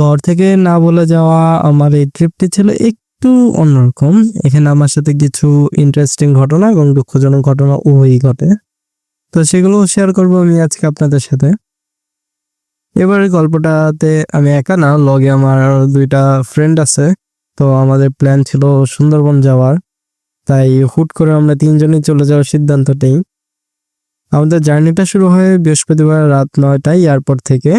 ঘর থেকে না বলে যাওয়া আমার এই ট্রিপটি ছিল একটু অন্যরকম। এখানে আমার সাথে কিছু ইন্টারেস্টিং ঘটনা এবং দুঃখজনক ঘটনা উভয়ই ঘটে। তো সেগুলো শেয়ার করব আমি আজকে আপনাদের সাথে। এবারে গল্পটাতে আমি একা না, লগে আমার দুইটা ফ্রেন্ড আছে। তো আমাদের প্ল্যান ছিল সুন্দরবন যাওয়ার। তাই হুট করে আমরা তিনজনই চলে যাওয়ার সিদ্ধান্ত নেই আমাদের জার্নিটা শুরু হয় বৃহস্পতিবার রাত নয়টায় এয়ারপোর্ট থেকে।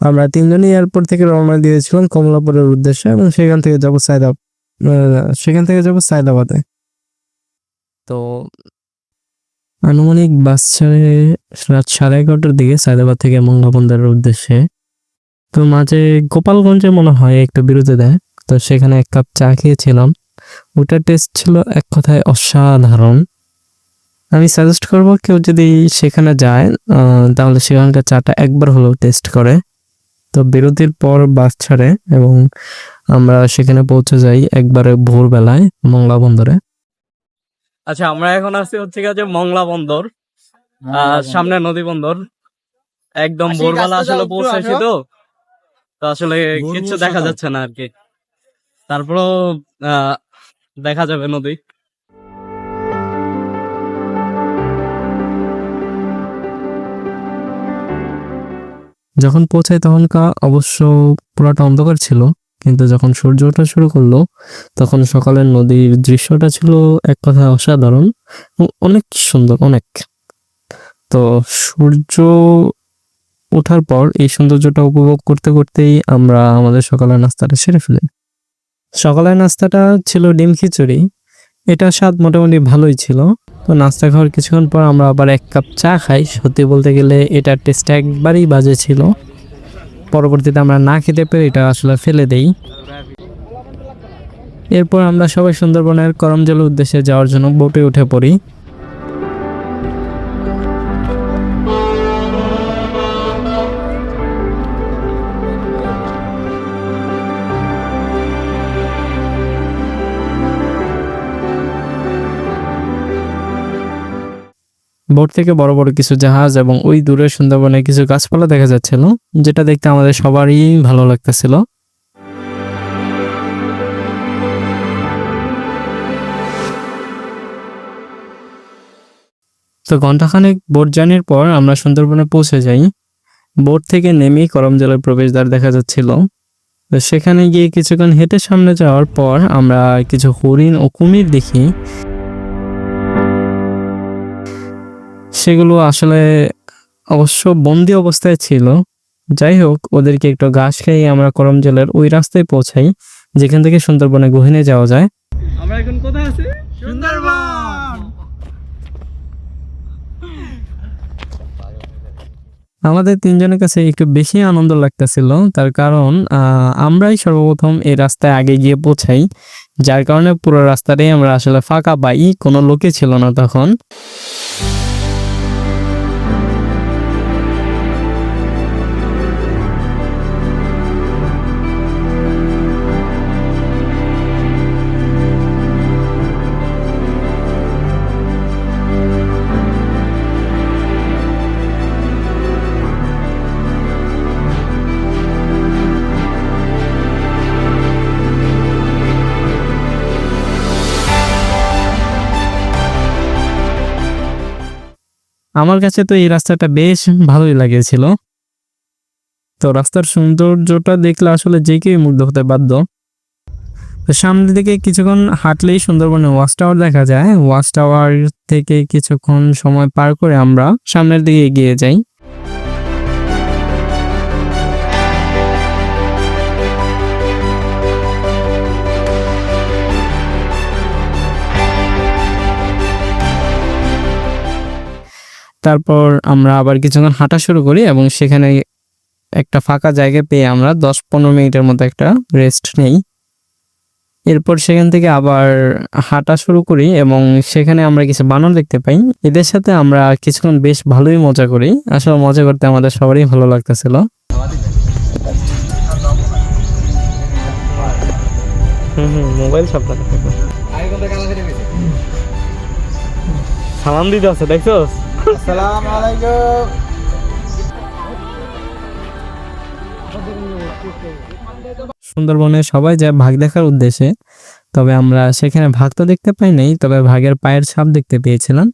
আমরা তিনজনই এয়ারপোর্ট থেকে রওনা দিয়েছিলাম কমলাপুরের উদ্দেশ্যে এবং সেখান থেকে যাব সায়দাব সেখান থেকে যাব সায়দাবাদে। তো আনুমানিক বাস ছাড়ে রাত সাড়ে এগারোটার দিকে সায়দাবাদ থেকে মংলা বন্দরের উদ্দেশ্যে। তো মাঝে গোপালগঞ্জে মনে হয় একটু বিরতি দেয়। তো সেখানে এক কাপ চা খেয়েছিলাম। ওটার টেস্ট ছিল এক কথায় অসাধারণ। আমি সাজেস্ট করব কেউ যদি সেখানে যায় তাহলে সেখানকার চাটা একবার হলেও টেস্ট করে। তো বিরতির পর বাস ছাড়ে এবং আমরা সেখানে পৌঁছে যাই একবারে ভোরবেলায় মংলা বন্দরে আচ্ছা আমরা এখন আছি হচ্ছে গিয়ে মংলা বন্দর আহ, সামনে নদী বন্দর একদম ভোরবেলা আসলে আসো। তো। তো আসলে কিচ্ছু দেখা যাচ্ছে না আর কি। তারপরেও আহ, দেখা যাবে নদী। যখন পৌঁছাই তখন কা অবশ্য পুরাটা অন্ধকার ছিল, কিন্তু যখন সূর্য ওঠা শুরু করল, তখন সকালের নদীর দৃশ্যটা ছিল এক কথা অসাধারণ অনেক সুন্দর, অনেক। তো সূর্য ওঠার পর এই সৌন্দর্যটা উপভোগ করতে করতেই আমরা আমাদের সকালের নাস্তাটা সেরে ফেলি। সকালের নাস্তাটা ছিল ডিম খিচুড়ি। এটা স্বাদ মোটামুটি ভালোই ছিল। তো নাস্তা খাওয়ার কিছুক্ষণ পর আমরা আবার এক কাপ চা খাই। সত্যি বলতে গেলে এটার টেস্ট একবারই বাজে ছিল। পরবর্তীতে আমরা না খেতে পেরে এটা আসলে ফেলে দেই। এরপর আমরা সবাই সুন্দরবনের করমজলের উদ্দেশ্যে যাওয়ার জন্য বোটে উঠে পড়ি। বোট থেকে বড় বড় কিছু জাহাজ এবং ওই দূরে সুন্দরবনে কিছু গাছপালা দেখা যাচ্ছিল, যেটা দেখতে আমাদের সবারই ভালো লাগতেছিল। তো ঘন্টাখানেক বোট জার্নির পর আমরা সুন্দরবনে পৌঁছে যাই। বোট থেকে নেমেই করমজলের প্রবেশদ্বার দেখা যাচ্ছিল। তো সেখানে গিয়ে কিছুক্ষণ হেঁটে সামনে যাওয়ার পর আমরা কিছু হরিণ ও কুমির দেখি। সেগুলো আসলে অবশ্য বন্দি অবস্থায় ছিল। যাই হোক ওদেরকে একটু ঘাস খাইয়ে আমরা করম জেলার ওই রাস্তায় পৌঁছাই যেখান থেকে সুন্দরবনে গহিনে যাওয়া যায়। আমরা এখন কোথায় আছি? সুন্দরবন! আমাদের তিনজনের কাছে একটু বেশি আনন্দ লাগতেছিল তার কারণ আহ, আমরাই সর্বপ্রথম এই রাস্তায় আগে গিয়ে পৌঁছাই যার কারণে পুরো রাস্তাটাই আমরা আসলে ফাঁকা পাই কোনো লোকে ছিল না তখন। আমার কাছে তো এই রাস্তাটা বেশ ভালোই লাগেছিল। তো রাস্তার সৌন্দর্যটা দেখলে আসলে যে কেউ মুগ্ধ হতে বাধ্য। তো সামনের দিকে কিছুক্ষণ হাঁটলেই সুন্দরবনে ওয়াচ টাওয়ার দেখা যায়। ওয়াচ টাওয়ার থেকে কিছুক্ষণ সময় পার করে আমরা সামনের দিকে এগিয়ে যাই। তারপর আমরা আবার কিছুক্ষণ হাঁটা শুরু করি এবং সেখানে একটা ফাঁকা জায়গা পেয়ে আমরা দশ পনেরো মিনিটের মতো একটা রেস্ট নেই। এরপর সেখান থেকে আবার হাঁটা শুরু করি এবং সেখানে আমরা কিছু বানর দেখতে পাই। এদের সাথে আমরা কিছুক্ষণ বেশ ভালোই মজা করি। আসলে মজা করতে আমাদের সবারই ভালো লাগতেছিল। সালাম দিতে আছে, দেখছোস? সুন্দরবনে সবাই যায় ভাগ দেখার উদ্দেশ্যে। তবে আমরা সেখানে ভাগ তো দেখতে পাই নাই, তবে ভাগের পায়ের ছাপ দেখতে পেয়েছিলাম।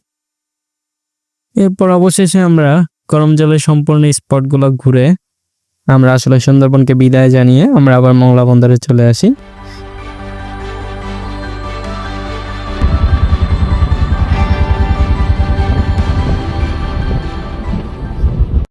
এরপর অবশেষে আমরা গরম জলের সম্পূর্ণ স্পটগুলো ঘুরে আমরা আসলে সুন্দরবনকে বিদায় জানিয়ে আমরা আবার মংলা বন্দরে চলে আসি।